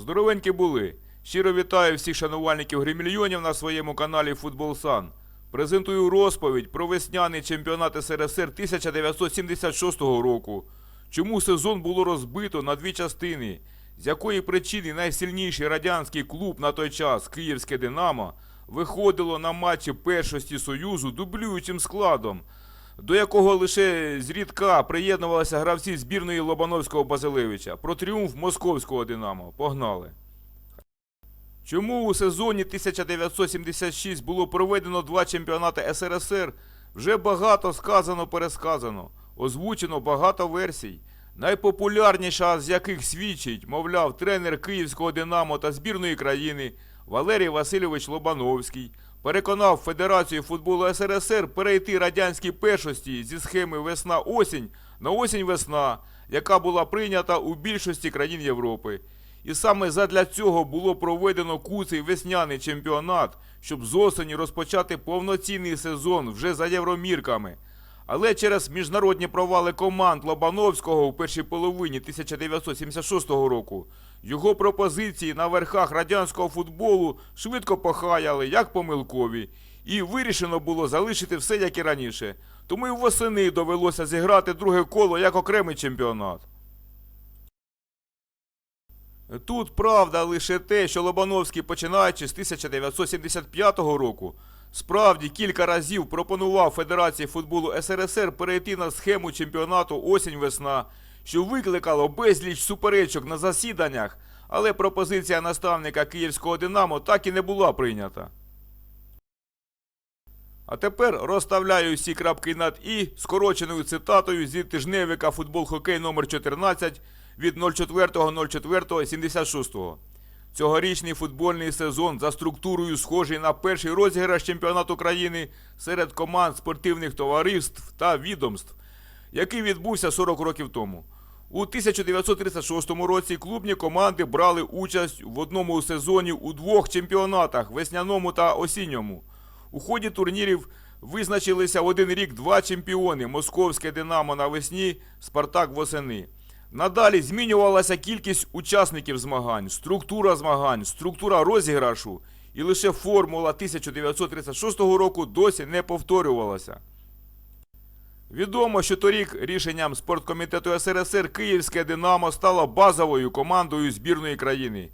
Здоровенькі були. Щиро вітаю всіх шанувальників гримільйонів на своєму каналі Футбол Сан. Презентую розповідь про весняний чемпіонат СРСР 1976 року. Чому сезон було розбито на дві частини? З якої причини найсильніший радянський клуб на той час Київське Динамо виходило на матчі першості Союзу дублюючим складом, до якого лише зрідка приєднувалися гравці збірної Лобановського Базилевича про тріумф московського Динамо. Погнали! Чому у сезоні 1976 було проведено два чемпіонати СРСР? Вже багато сказано пересказано, озвучено багато версій. Найпопулярніша з яких свідчить, мовляв, тренер київського Динамо та збірної країни Валерій Васильович Лобановський переконав Федерацію футболу СРСР перейти радянській першості зі схеми весна-осінь на осінь-весна, яка була прийнята у більшості країн Європи. І саме задля цього було проведено куций весняний чемпіонат, щоб з осені розпочати повноцінний сезон вже за євромірками. Але через міжнародні провали команд Лобановського у першій половині 1976 року його пропозиції на верхах радянського футболу швидко похаяли як помилкові, і вирішено було залишити все як і раніше. Тому і восени довелося зіграти друге коло як окремий чемпіонат. Тут правда лише те, що Лобановський, починаючи з 1975 року, справді кілька разів пропонував Федерації футболу СРСР перейти на схему чемпіонату осінь-весна, що викликало безліч суперечок на засіданнях, але пропозиція наставника київського Динамо так і не була прийнята. А тепер розставляю всі крапки над і скороченою цитатою зі тижневика футбол хокей номер 14 від 04.04.76. Цьогорічний футбольний сезон за структурою схожий на перший розіграш чемпіонату країни серед команд спортивних товариств та відомств, який відбувся 40 років тому. У 1936 році клубні команди брали участь в одному сезоні у двох чемпіонатах весняному та осінньому. У ході турнірів визначилися в один рік два чемпіони Московське Динамо навесні, Спартак восени. Надалі змінювалася кількість учасників змагань, структура змагань, структура розіграшу, і лише формула 1936 року досі не повторювалася. Відомо, що торік рішенням спорткомітету СРСР Київське Динамо стало базовою командою збірної країни.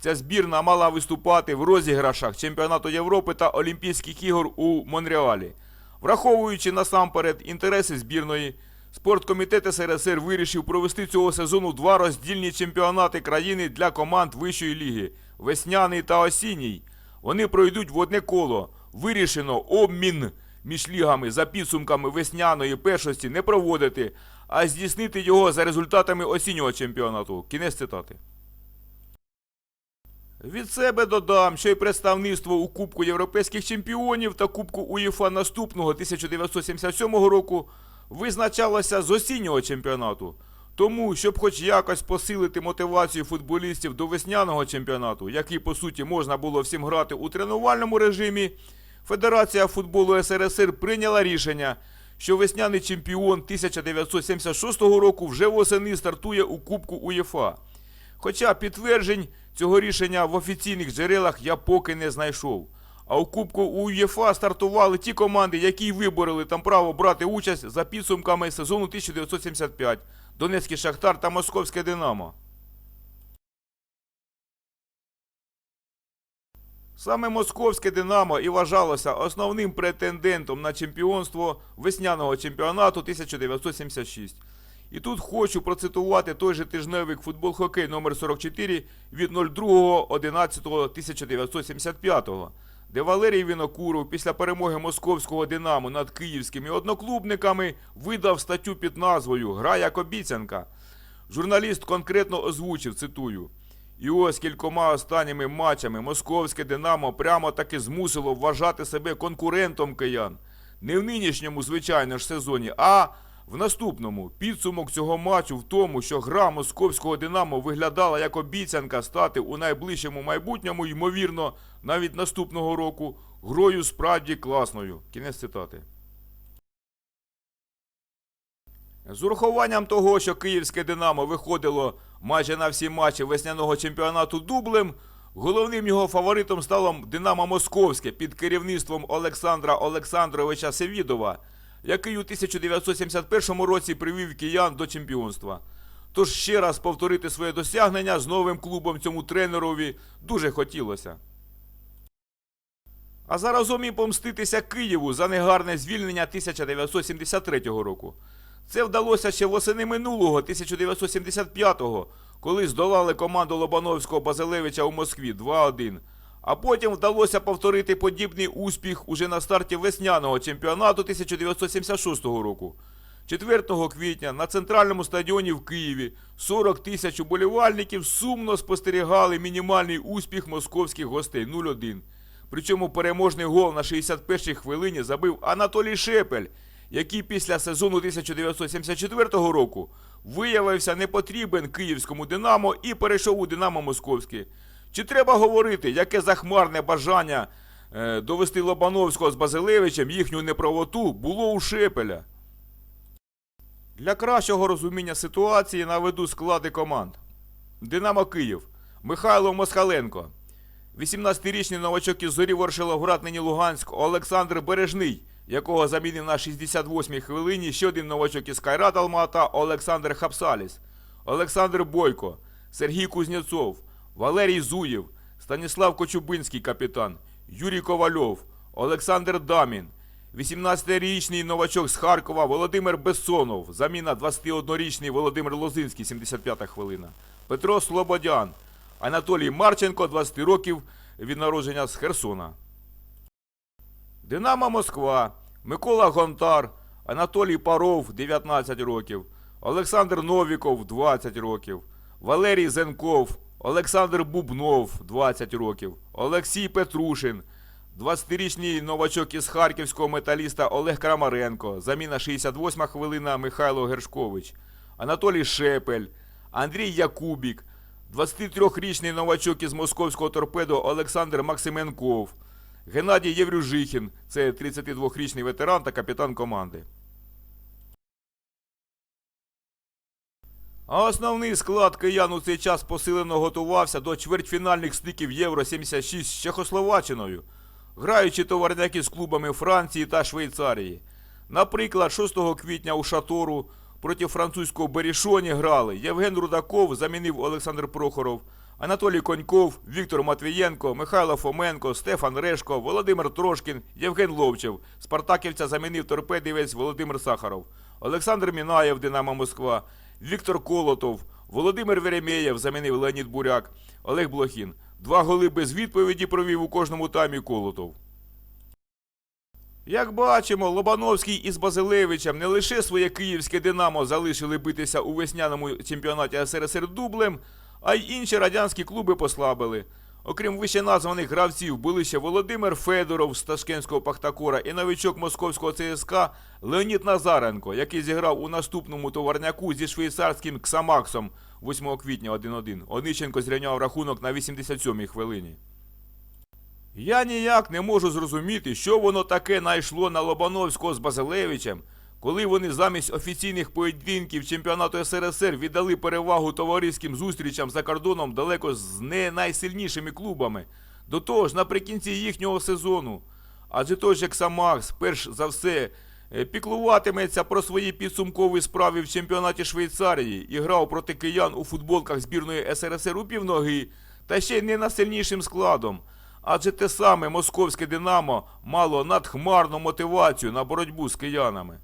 Ця збірна мала виступати в розіграшах Чемпіонату Європи та Олімпійських ігор у Монреалі. Враховуючи насамперед інтереси збірної, спорткомітет СРСР вирішив провести цього сезону два роздільні чемпіонати країни для команд вищої ліги весняний та осінній. Вони пройдуть в одне коло. Вирішено обмін між лігами за підсумками весняної першості не проводити, а здійснити його за результатами осіннього чемпіонату. Кінець цитати. Від себе додам, що й представництво у Кубку Європейських чемпіонів та Кубку УЄФА наступного 1977 року визначалося з осіннього чемпіонату. Тому, щоб хоч якось посилити мотивацію футболістів до весняного чемпіонату, який по суті можна було всім грати у тренувальному режимі, Федерація футболу СРСР прийняла рішення, що весняний чемпіон 1976 року вже восени стартує у Кубку УЄФА. Хоча підтверджень цього рішення в офіційних джерелах я поки не знайшов. А у Кубку УЄФА стартували ті команди, які вибороли там право брати участь за підсумками сезону 1975 Донецький Шахтар та Московське Динамо. Саме Московське Динамо і вважалося основним претендентом на чемпіонство весняного чемпіонату 1976. І тут хочу процитувати той же тижневик футбол хокей номер 44 від 02.11.1975, де Валерій Вінокуров після перемоги московського Динамо над київськими одноклубниками видав статтю під назвою Гра як обіцянка. Журналіст конкретно озвучив, цитую. І ось кількома останніми матчами московське Динамо прямо таки змусило вважати себе конкурентом киян. Не в нинішньому, звичайно ж, сезоні, а в наступному підсумок цього матчу в тому, що гра московського Динамо виглядала як обіцянка стати у найближчому майбутньому, ймовірно, навіть наступного року, грою справді класною. Кінець цитати. З урахуванням того, що київське Динамо виходило майже на всі матчі весняного чемпіонату дублем, головним його фаворитом стало Динамо Московське під керівництвом Олександра Олександровича Севідова, який у 1971 році привів киян до чемпіонства. Тож ще раз повторити своє досягнення з новим клубом цьому тренерові дуже хотілося. А заразом і помститися Києву за негарне звільнення 1973 року. Це вдалося ще восени минулого 1975-го, коли здолали команду Лобановського Базилевича у Москві 2-1. А потім вдалося повторити подібний успіх уже на старті весняного чемпіонату 1976 року. 4 квітня на центральному стадіоні в Києві 40 тисяч уболівальників сумно спостерігали мінімальний успіх московських гостей 0-1. Причому переможний гол на 61-й хвилині забив Анатолій Шепель, який після сезону 1974 року виявився непотрібен київському Динамо і перейшов у Динамо Московське. Чи треба говорити, яке захмарне бажання е, довести Лобановського з Базилевичем їхню неправоту було у Шепеля? Для кращого розуміння ситуації наведу склади команд. Динамо Київ. Михайло Москаленко. 18-річний новачок із зорі Ворошиловград нині Луганськ Олександр Бережний, якого замінив на 68-й хвилині ще один новачок із Кайрат Алмата Олександр Хапсаліс, Олександр Бойко, Сергій Кузнєцов, Валерій Зуєв, Станіслав Кочубинський капітан, Юрій Ковальов, Олександр Дамін, 18-річний новачок з Харкова Володимир Бессонов, заміна 21-річний Володимир Лозинський, 75-та хвилина, Петро Слободян, Анатолій Марченко, 20 років від народження з Херсона. Динамо Москва, Микола Гонтар, Анатолій Паров, 19 років, Олександр Новіков, 20 років, Валерій Зенков, Олександр Бубнов, 20 років, Олексій Петрушин, 20-річний новачок із харківського металіста Олег Крамаренко, заміна 68 хвилина Михайло Гершкович, Анатолій Шепель, Андрій Якубік, 23-річний новачок із московського торпедо Олександр Максименков, Геннадій Єврюжихін, це 32-річний ветеран та капітан команди. А основний склад киян у цей час посилено готувався до чвертьфінальних стиків Євро 76 з Чехословаччиною, граючи товарняки з клубами Франції та Швейцарії. Наприклад, 6 квітня у Шатору проти французького Берішоні грали Євген Рудаков замінив Олександр Прохоров, Анатолій Коньков, Віктор Матвієнко, Михайло Фоменко, Стефан Решко, Володимир Трошкін, Євген Ловчев. Спартаківця замінив торпедівець Володимир Сахаров, Олександр Мінаєв, Динамо Москва, Віктор Колотов, Володимир Веремєєв замінив Леонід Буряк, Олег Блохін. Два голи без відповіді провів у кожному таймі Колотов. Як бачимо, Лобановський із Базилевичем не лише своє київське Динамо залишили битися у весняному чемпіонаті СРСР дублем, а й інші радянські клуби послабили. Окрім вище названих гравців, були ще Володимир Федоров з Ташкентського Пахтакора і новичок московського ЦСКА Леонід Назаренко, який зіграв у наступному товарняку зі швейцарським Ксамаксом 8 квітня 1-1. Онищенко зрівняв рахунок на 87-й хвилині. Я ніяк не можу зрозуміти, що воно таке найшло на Лобановського з Базилевичем, коли вони замість офіційних поєдинків чемпіонату СРСР віддали перевагу товариським зустрічам за кордоном далеко з не найсильнішими клубами. До того ж, наприкінці їхнього сезону. Адже той же Ксамакс, перш за все, е, піклуватиметься про свої підсумкові справи в чемпіонаті Швейцарії і грав проти киян у футболках збірної СРСР у півноги, та ще й не найсильнішим складом. Адже те саме московське Динамо мало надхмарну мотивацію на боротьбу з киянами.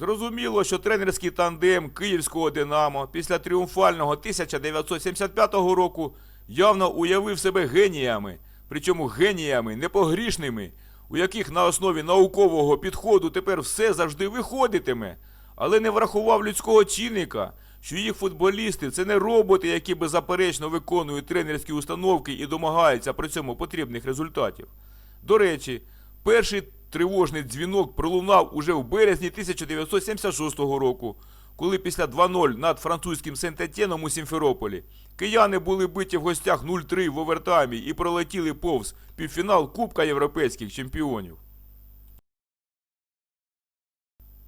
Зрозуміло, що тренерський тандем київського Динамо після тріумфального 1975 року явно уявив себе геніями, причому геніями непогрішними, у яких на основі наукового підходу тепер все завжди виходитиме, але не врахував людського чинника, що їх футболісти це не роботи, які беззаперечно виконують тренерські установки і домагаються при цьому потрібних результатів. До речі, перший тривожний дзвінок пролунав уже в березні 1976 року, коли після 2-0 над французьким Сент-Етєном у Сімферополі кияни були биті в гостях 0-3 в овертаймі і пролетіли повз півфінал Кубка Європейських чемпіонів.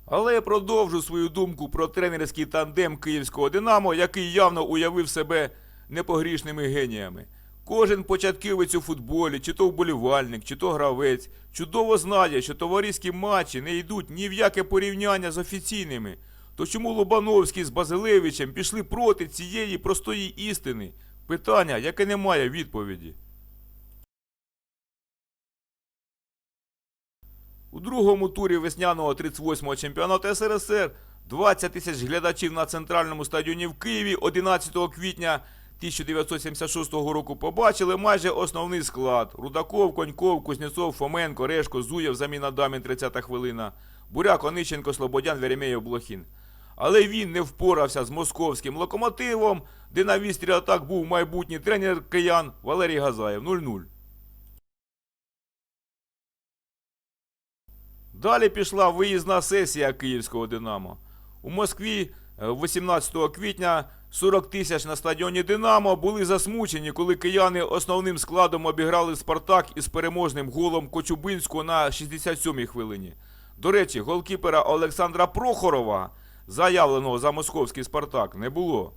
Але я продовжу свою думку про тренерський тандем київського Динамо, який явно уявив себе непогрішними геніями. Кожен початківець у футболі, чи то вболівальник, чи то гравець, чудово знає, що товариські матчі не йдуть ні в яке порівняння з офіційними. То чому Лобановський з Базилевичем пішли проти цієї простої істини? Питання, яке не має відповіді. У другому турі весняного 38-го чемпіонату СРСР 20 тисяч глядачів на центральному стадіоні в Києві 11 квітня 1976 року побачили майже основний склад: Рудаков, Коньков, Кузнєцов, Фоменко, Решко, Зуєв, заміна Дамін 30-та хвилина, Буряк, Онищенко, Слободян, Веремєєв, Блохін. Але він не впорався з московським локомотивом, де на вістрі атак був майбутній тренер киян Валерій Газаєв 0-0. Далі пішла виїзна сесія київського Динамо. У Москві е, 18 квітня 40 тисяч на стадіоні Динамо були засмучені, коли кияни основним складом обіграли Спартак із переможним голом Кочубинського на 67-й хвилині. До речі, голкіпера Олександра Прохорова, заявленого за московський Спартак, не було.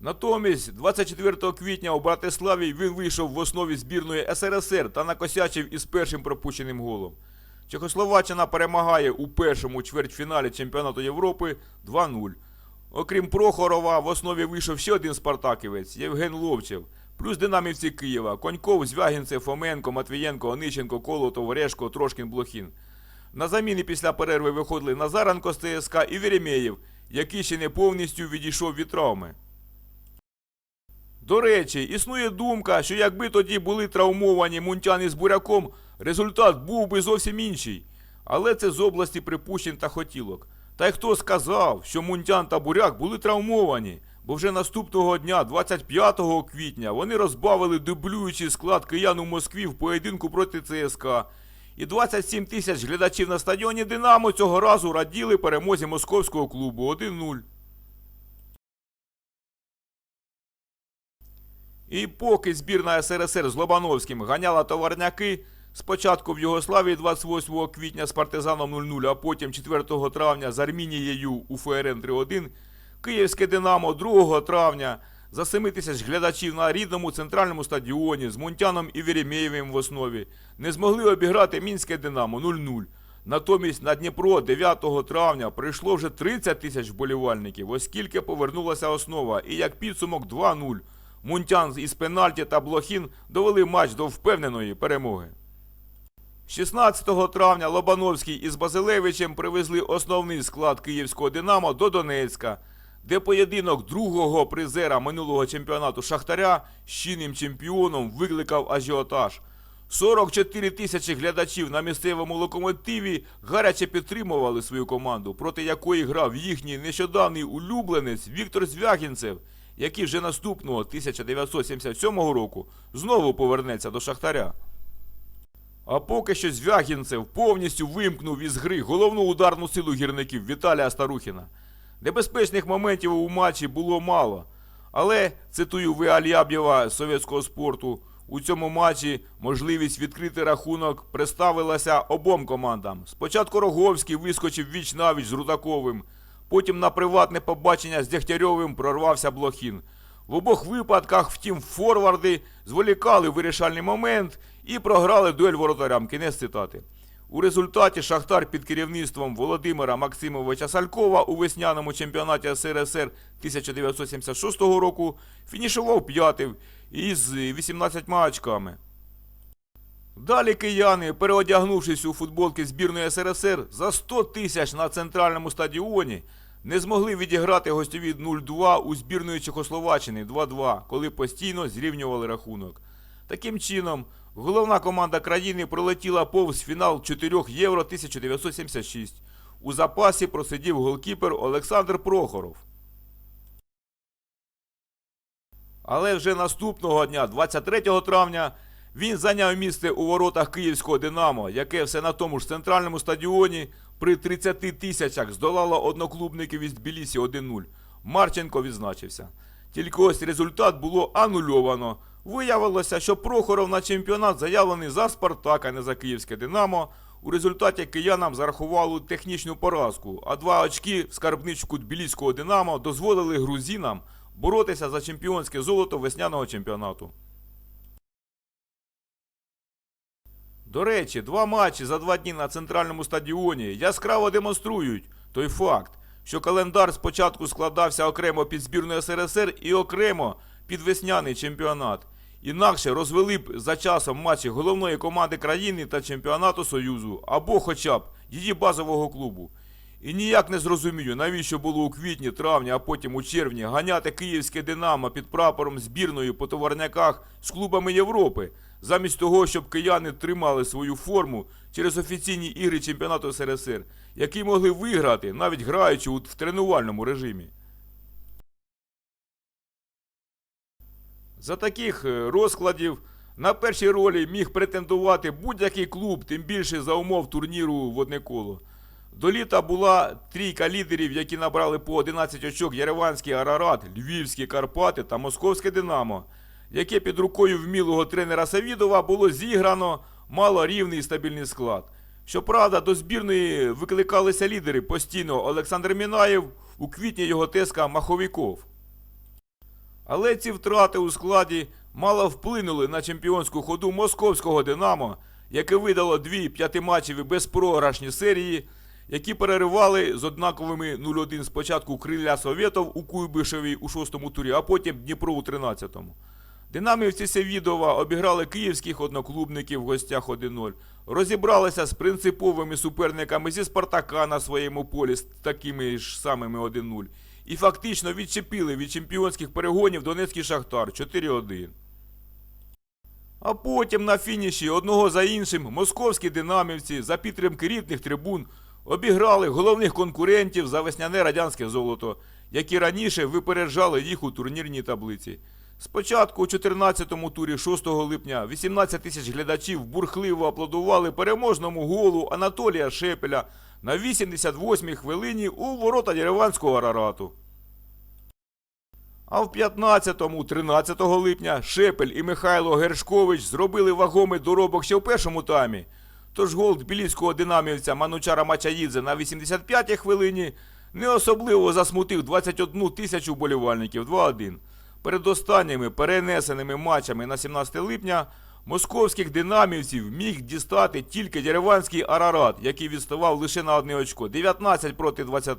Натомість, 24 квітня у Братиславі він вийшов в основі збірної СРСР та накосячив із першим пропущеним голом. Чехословаччина перемагає у першому чвертьфіналі чемпіонату Європи 2-0. Окрім Прохорова, в основі вийшов ще один спартаківець Євген Ловчев, плюс динамівці Києва Коньков, Звягінцев, Фоменко, Матвієнко, Онищенко, Колотов, Решко, Трошкін, Блохін. На заміни після перерви виходили Назаренко з ТСК і Веремєєв, який ще не повністю відійшов від травми. До речі, існує думка, що якби тоді були травмовані Мунтян із Буряком, результат був би зовсім інший. Але це з області припущень та хотілок. Та й хто сказав, що Мунтян та Буряк були травмовані, бо вже наступного дня, 25 квітня, вони розбавили дублюючий склад киян у Москві в поєдинку проти ЦСКА. І 27 тисяч глядачів на стадіоні Динамо цього разу раділи перемозі московського клубу 1-0. І поки збірна СРСР з Лобановським ганяла товарняки, спочатку в Югославії 28 квітня з партизаном 0-0, а потім 4 травня з Армінією у ФРН 3-1, Київське Динамо 2 травня за 7 тисяч глядачів на рідному центральному стадіоні з Мунтяном і Веремєєвим в основі не змогли обіграти Мінське Динамо 0-0. Натомість на Дніпро 9 травня прийшло вже 30 тисяч вболівальників, оскільки повернулася основа, і як підсумок 2-0. Мунтян із пенальті та Блохін довели матч до впевненої перемоги. 16 травня Лобановський із Базилевичем привезли основний склад київського Динамо до Донецька, де поєдинок другого призера минулого чемпіонату Шахтаря з чинним чемпіоном викликав ажіотаж. 44 тисячі глядачів на місцевому локомотиві гаряче підтримували свою команду, проти якої грав їхній нещодавній улюбленець Віктор Звягінцев, який вже наступного 1977 року знову повернеться до Шахтаря. А поки що Звягінцев повністю вимкнув із гри головну ударну силу гірників Віталія Старухіна. Небезпечних моментів у матчі було мало. Але, цитую Віаляб'єва совєтського спорту, у цьому матчі можливість відкрити рахунок представилася обом командам. Спочатку Роговський вискочив віч навіч з Рудаковим, потім на приватне побачення з Дегтярьовим прорвався Блохін. В обох випадках, втім, форварди зволікали вирішальний момент і програли дуель воротарям. Кінець цитати. У результаті Шахтар під керівництвом Володимира Максимовича Салькова у весняному чемпіонаті СРСР 1976 року фінішував п'ятим із 18 очками. Далі кияни, переодягнувшись у футболки збірної СРСР за 100 тисяч на центральному стадіоні, не змогли відіграти гостьові 0-2 у збірної Чехословаччини 2-2, коли постійно зрівнювали рахунок. Таким чином, головна команда країни пролетіла повз фінал 4 Євро 1976. У запасі просидів голкіпер Олександр Прохоров. Але вже наступного дня, 23 травня, він зайняв місце у воротах київського Динамо, яке все на тому ж центральному стадіоні при 30 тисячах здолало одноклубників із Тбілісі 1-0. Марченко відзначився. Тільки ось результат було анульовано. Виявилося, що Прохоров на чемпіонат заявлений за Спартак, а не за Київське Динамо. У результаті киянам зарахували технічну поразку, а два очки в скарбничку Тбіліського Динамо дозволили грузинам боротися за чемпіонське золото весняного чемпіонату. До речі, два матчі за два дні на центральному стадіоні яскраво демонструють той факт, що календар спочатку складався окремо під збірну СРСР і окремо під весняний чемпіонат. Інакше розвели б за часом матчі головної команди країни та чемпіонату Союзу або хоча б її базового клубу. І ніяк не зрозумію, навіщо було у квітні, травні, а потім у червні ганяти київське Динамо під прапором збірної по товарняках з клубами Європи, замість того, щоб кияни тримали свою форму через офіційні ігри чемпіонату СРСР, які могли виграти, навіть граючи в тренувальному режимі. За таких е, розкладів на першій ролі міг претендувати будь-який клуб, тим більше за умов турніру в одне коло. До літа була трійка лідерів, які набрали по 11 очок Єреванський Арарат, Львівські Карпати та Московське Динамо, яке під рукою вмілого тренера Савідова було зіграно мало рівний стабільний склад. Щоправда, до збірної викликалися лідери постійно Олександр Мінаєв, у квітні його теска Маховіков. Але ці втрати у складі мало вплинули на чемпіонську ходу московського Динамо, яке видало дві п'ятиматчеві безпрограшні серії, які переривали з однаковими 0-1 спочатку Криля Совєтов у Куйбишеві у шостому турі, а потім Дніпро у 13-му. Динамівці Севідова обіграли київських одноклубників в гостях 1-0. Розібралися з принциповими суперниками зі Спартака на своєму полі з такими ж самими 1-0. І фактично відчепили від чемпіонських перегонів Донецький Шахтар 4-1. А потім на фініші одного за іншим московські динамівці за підтримки рідних трибун обіграли головних конкурентів за весняне радянське золото, які раніше випереджали їх у турнірній таблиці. Спочатку у 14-му турі 6 липня 18 тисяч глядачів бурхливо аплодували переможному голу Анатолія Шепеля на 88-й хвилині у ворота Єреванського Арарату. А в 15-му, 13 липня Шепель і Михайло Гершкович зробили вагомий доробок ще в першому таймі. Тож гол тбіліського динамівця Манучара Мачаїдзе на 85-й хвилині не особливо засмутив 21 тисячу вболівальників 2-1. Перед останніми перенесеними матчами на 17 липня московських динамівців міг дістати тільки Єреванський Арарат, який відставав лише на одне очко 19 проти 20.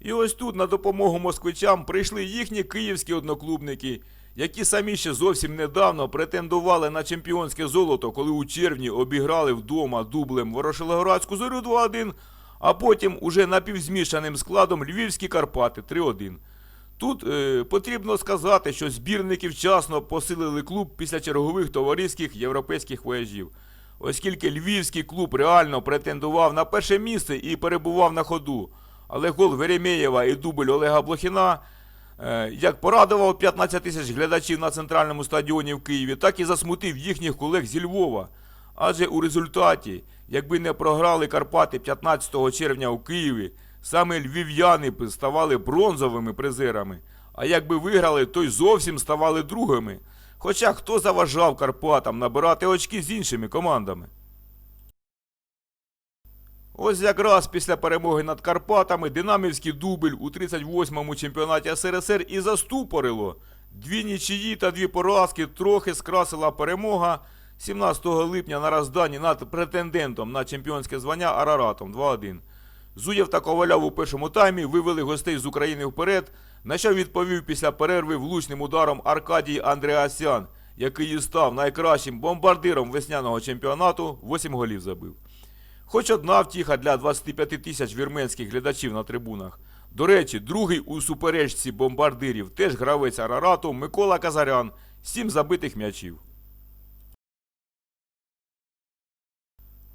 І ось тут на допомогу москвичам прийшли їхні київські одноклубники, які самі ще зовсім недавно претендували на чемпіонське золото, коли у червні обіграли вдома дублем Ворошилоградську зорю 2-1, а потім уже напівзмішаним складом Львівські Карпати 3-1. Тут е, потрібно сказати, що збірники вчасно посилили клуб після чергових товариських європейських вояжів, оскільки львівський клуб реально претендував на перше місце і перебував на ходу. Але гол Веремєєва і дубль Олега Блохіна е, як порадував 15 тисяч глядачів на центральному стадіоні в Києві, так і засмутив їхніх колег зі Львова. Адже у результаті, якби не програли Карпати 15 червня у Києві, саме львів'яни ставали бронзовими призерами. А якби виграли, то й зовсім ставали другими. Хоча хто заважав Карпатам набирати очки з іншими командами? Ось якраз після перемоги над Карпатами динамівський дубль у 38-му чемпіонаті СРСР і заступорило. Дві нічиї та дві поразки трохи скрасила перемога 17 липня на розданні над претендентом на чемпіонське звання Араратом 2-1. Зуєв та Коваляв у першому таймі вивели гостей з України вперед, на що відповів після перерви влучним ударом Аркадій Андреасян, який і став найкращим бомбардиром весняного чемпіонату, 8 голів забив. Хоч одна втіха для 25 тисяч вірменських глядачів на трибунах. До речі, другий у суперечці бомбардирів теж гравець Арарату Микола Казарян, 7 забитих м'ячів.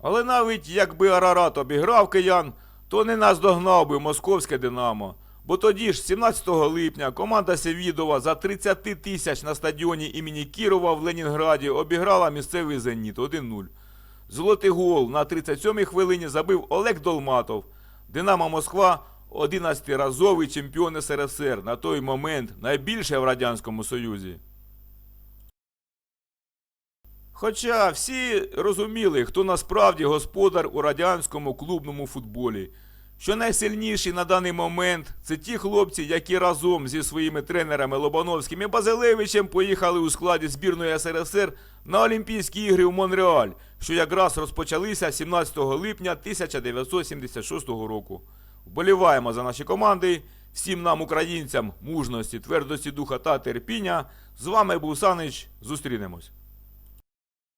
Але навіть якби Арарат обіграв киян, то не наздогнав би московське Динамо. Бо тоді ж, 17 липня, команда Севідова за 30 тисяч на стадіоні імені Кірова в Ленінграді обіграла місцевий Зеніт 1-0. Золотий гол на 37-й хвилині забив Олег Долматов. Динамо Москва 11-разовий чемпіон СРСР, на той момент найбільше в Радянському Союзі. Хоча всі розуміли, хто насправді господар у радянському клубному футболі. Що найсильніші на даний момент це ті хлопці, які разом зі своїми тренерами Лобановським і Базилевичем поїхали у складі збірної СРСР на Олімпійські ігри у Монреаль, що якраз розпочалися 17 липня 1976 року. Вболіваємо за наші команди. Всім нам, українцям, мужності, твердості духа та терпіння. З вами був Санич. Зустрінемось.